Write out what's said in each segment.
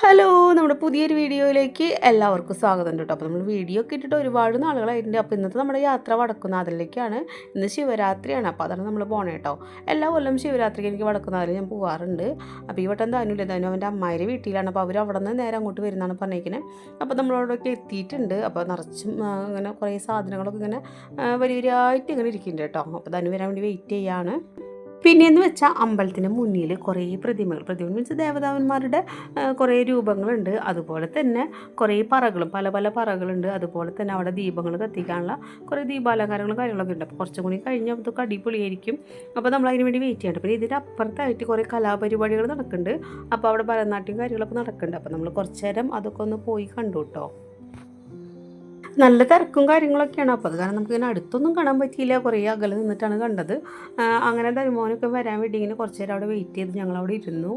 Hello നമ്മുടെ പുതിയൊരു വീഡിയോയിലേക്ക് എല്ലാവർക്കും സ്വാഗതം കേട്ടോ. അപ്പോൾ നമ്മൾ വീഡിയോ ഒക്കെ ഇട്ടിട്ട് ഒരുപാട് നാളുകളായിട്ടുണ്ട്. അപ്പോൾ ഇന്നത്തെ നമ്മുടെ യാത്ര വടക്കുന്നാഥിലേക്കാണ് ഇന്ന് ശിവരാത്രിയാണ്. അപ്പോൾ അതാണ് നമ്മൾ പോണേ കേട്ടോ. എല്ലാ കൊല്ലം ശിവരാത്രിക്ക് എനിക്ക് വടക്കുന്നാഥിൽ ഞാൻ പോകാറുണ്ട് അപ്പോൾ ഈ വട്ടം ധനുല്ല ധനു അവന്റെ അമ്മായിന്റെ വീട്ടിലാണ്. അപ്പോൾ അവർ അവിടെ നിന്ന് നേരെ അങ്ങോട്ട് വരുന്നതാണ് പറഞ്ഞിരിക്കുന്നത് അപ്പോൾ നമ്മളവിടെയൊക്കെ എത്തിയിട്ടുണ്ട്. അപ്പോൾ നിറച്ചും അങ്ങനെ കുറേ സാധനങ്ങളൊക്കെ ഇങ്ങനെ വലിയ വലിയ ആയിട്ട് ഇങ്ങനെ ഇരിക്കുന്നുണ്ട് കേട്ടോ. അപ്പോൾ ധനു വരാൻ വേണ്ടി വെയിറ്റ് ചെയ്യാണ്. പിന്നെയെന്ന് വെച്ചാൽ അമ്പലത്തിന്റെ മുന്നിൽ കുറേ പ്രതിമകൾ. പ്രതിമ മീൻസ് ദേവതാവന്മാരുടെ കുറേ രൂപങ്ങളുണ്ട്. അതുപോലെ തന്നെ കുറേ പറകളും പല പല പറകളുണ്ട്. അതുപോലെ തന്നെ അവിടെ ദീപങ്ങൾ കത്തിക്കാനുള്ള കുറേ ദീപാലങ്കാരങ്ങളും കാര്യങ്ങളൊക്കെ ഉണ്ട്. അപ്പോൾ കുറച്ചും കൂടി കഴിഞ്ഞ് അതൊക്കെ അടിപൊളിയായിരിക്കും. അപ്പോൾ നമ്മൾ അതിന് വേണ്ടി വെയിറ്റ് ചെയ്യണം. പിന്നെ ഇതിന്റെ അപ്പുറത്തായിട്ട് കുറേ കലാപരിപാടികൾ നടക്കുന്നുണ്ട് അപ്പോൾ അവിടെ ഭരതനാട്യം കാര്യങ്ങളൊക്കെ നടക്കുന്നുണ്ട് അപ്പോൾ നമ്മൾ കുറച്ച് നേരം അതൊക്കെ ഒന്ന് പോയി കണ്ടു കേട്ടോ നല്ല തിരക്കും കാര്യങ്ങളൊക്കെയാണ്. അപ്പോൾ അത് കാരണം നമുക്കിങ്ങനെ അടുത്തൊന്നും കാണാൻ പറ്റിയില്ല. കുറേ അകലെ നിന്നിട്ടാണ് കണ്ടത്. അങ്ങനെ ധനുമോനൊക്കെ വരാൻ വേണ്ടി ഇങ്ങനെ കുറച്ച് നേരം അവിടെ വെയിറ്റ് ചെയ്ത് ഞങ്ങൾ അവിടെ ഇരുന്നു.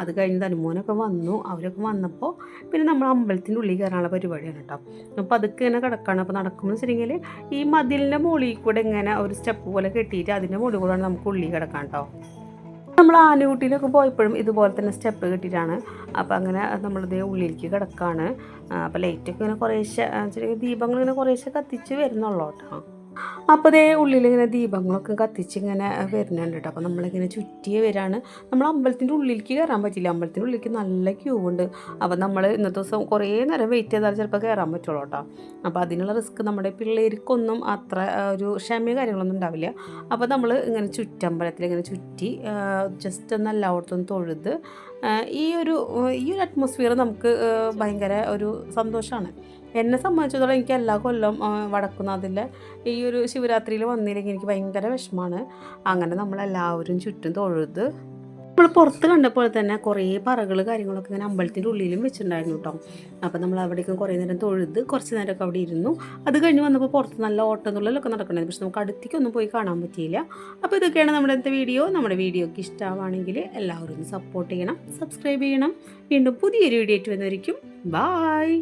അത് കഴിഞ്ഞ് ധനുമോനൊക്കെ വന്നു. അവരൊക്കെ വന്നപ്പോൾ പിന്നെ നമ്മൾ അമ്പലത്തിന്റെ ഉള്ളിൽ കയറാനുള്ള പരിപാടിയാണ് കേട്ടോ. അപ്പോൾ അതൊക്കെ ഇങ്ങനെ കിടക്കുകയാണ് അപ്പോൾ നടക്കുമ്പോൾ വെച്ചിട്ടുണ്ടെങ്കിൽ ഈ മതിലിന്റെ മുകളിൽ കൂടെ ഇങ്ങനെ ഒരു സ്റ്റെപ്പ് പോലെ കെട്ടിയിട്ട് അതിന്റെ മുകളിൽ കൂടെയാണ് നമുക്ക് ഉള്ളിൽ കിടക്കാം കേട്ടോ. നമ്മൾ ആനയൂട്ടിയിലൊക്കെ പോയപ്പോഴും ഇതുപോലെ തന്നെ സ്റ്റെപ്പ് കെട്ടിയിട്ടാണ്. അപ്പോൾ അങ്ങനെ നമ്മളിത് ഉള്ളിലേക്ക് കിടക്കുകയാണ് അപ്പോൾ ലൈറ്റൊക്കെ ഇങ്ങനെ കുറേശ്ശെ ദീപങ്ങൾ ഇങ്ങനെ കുറേശ്ശെ കത്തിച്ച് വരുന്നുള്ളൂ കേട്ടോ. അപ്പോൾ അതേ ഉള്ളിലിങ്ങനെ ദീപങ്ങളൊക്കെ കത്തിച്ചിങ്ങനെ വരുന്നുണ്ട് കേട്ടോ. അപ്പോൾ നമ്മളിങ്ങനെ ചുറ്റിയെ വരാണ്. നമ്മൾ അമ്പലത്തിന്റെ ഉള്ളിലേക്ക് കയറാൻ പറ്റില്ല. അമ്പലത്തിന്റെ ഉള്ളിലേക്ക് നല്ല ക്യൂ ഉണ്ട്. അപ്പോൾ നമ്മൾ ഇന്നത്തെ ദിവസം കുറേ നേരം വെയിറ്റ് ചെയ്താൽ ചിലപ്പോൾ കയറാൻ പറ്റുള്ളൂ കേട്ടോ. അപ്പോൾ അതിനുള്ള റിസ്ക് നമ്മുടെ പിള്ളേർക്കൊന്നും അത്ര ഒരു ക്ഷമയോ കാര്യങ്ങളൊന്നും ഉണ്ടാവില്ല. അപ്പോൾ നമ്മൾ ഇങ്ങനെ ചുറ്റമ്പലത്തിൽ ഇങ്ങനെ ചുറ്റി ജസ്റ്റ് ഒന്ന് എല്ലായിടത്തും തൊഴുത് ഈ ഒരു ഈ ഒരു അറ്റ്മോസ്ഫിയർ നമുക്ക് ഭയങ്കര ഒരു സന്തോഷമാണ് എന്നെ സംബന്ധിച്ചിടത്തോളം എനിക്ക് എല്ലാ കൊല്ലം ആ, വടക്കുന്നാഥിലെ ഈ ഒരു ശിവരാത്രിയിൽ വന്നില്ലെങ്കിൽ എനിക്ക് ഭയങ്കര വിഷമമാണ്. അങ്ങനെ നമ്മളെല്ലാവരും ചുറ്റും തൊഴുത് നമ്മൾ പുറത്ത് കണ്ടപ്പോൾ തന്നെ കുറേ പറകൾ കാര്യങ്ങളൊക്കെ ഇങ്ങനെ അമ്പലത്തിന്റെ ഉള്ളിലും വെച്ചിട്ടുണ്ടായിരുന്നു കേട്ടോ അപ്പോൾ നമ്മൾ അവിടേക്കും കുറേ നേരം തൊഴുത് കുറച്ച് നേരമൊക്കെ അവിടെ ഇരുന്നു. അത് കഴിഞ്ഞ് വന്നപ്പോൾ പുറത്ത് നല്ല ഓട്ടം തുള്ളലൊക്കെ നടക്കണമായിരുന്നു പക്ഷെ നമുക്ക് അടുത്തേക്കൊന്നും പോയി കാണാൻ പറ്റിയില്ല. അപ്പോൾ ഇതൊക്കെയാണ് നമ്മുടെ ഇന്നത്തെ വീഡിയോ. നമ്മുടെ വീഡിയോക്ക് ഇഷ്ടമാണെങ്കിൽ എല്ലാവരും സപ്പോർട്ട് ചെയ്യണം സബ്സ്ക്രൈബ് ചെയ്യണം. വീണ്ടും പുതിയൊരു വീഡിയോ ആയിട്ട് വന്നിരിക്കും ബായ്